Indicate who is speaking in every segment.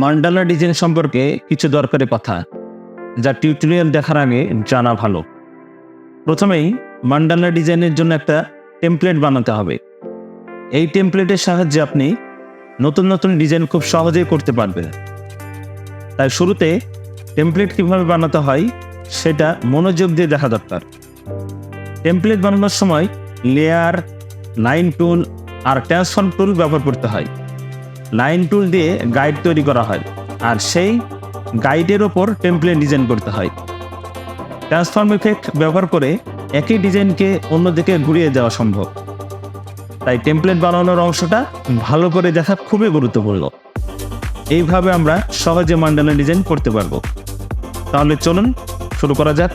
Speaker 1: Mandala design সম্পর্কে কিছু দরকারি কথা, যা টিউটোরিয়াল দেখার আগে জানা ভালো। প্রথমেই মান্ডালা ডিজাইনের জন্য একটা টেমপ্লেট বানাতে হবে। এই টেমপ্লেটের সাহায্যে আপনি নতুন নতুন ডিজাইন খুব সহজেই করতে পারবেন। তাই শুরুতে টেমপ্লেট কীভাবে বানাতে হয়, সেটা মনোযোগ দিয়ে দেখা দরকার। টেমপ্লেট বানানোর সময় লেয়ার লাইন টুল আর ট্রান্সফর্ম টুল ব্যবহার করতে হয়। লাইন টুল দিয়ে গাইড তৈরি করা হয় আর সেই গাইডের ওপর টেমপ্লেট ডিজাইন করতে হয়। ট্রান্সফর্ম ইফেক্ট ব্যবহার করে একই ডিজাইনকে অন্যদিকে ঘুরিয়ে দেওয়া সম্ভব। তাই টেমপ্লেট বানানোর অংশটা ভালো করে দেখা খুবই গুরুত্বপূর্ণ। এইভাবে আমরা সহজে মান্ডালা ডিজাইন করতে পারব। তাহলে চলুন শুরু করা যাক।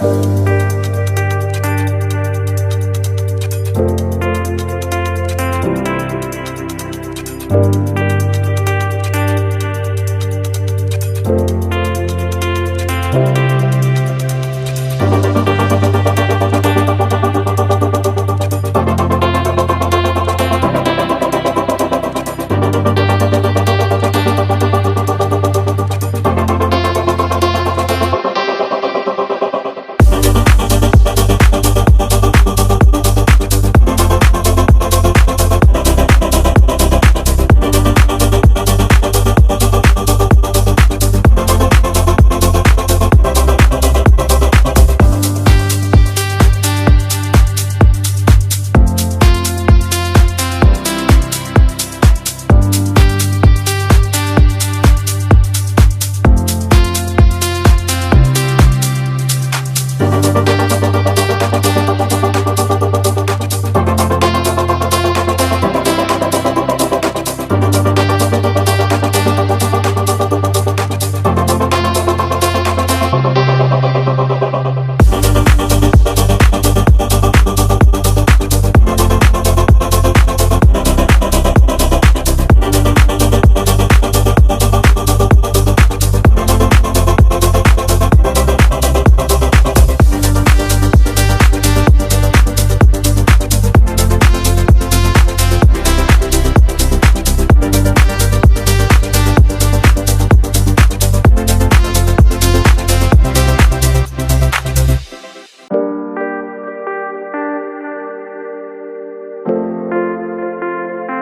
Speaker 2: Thank you.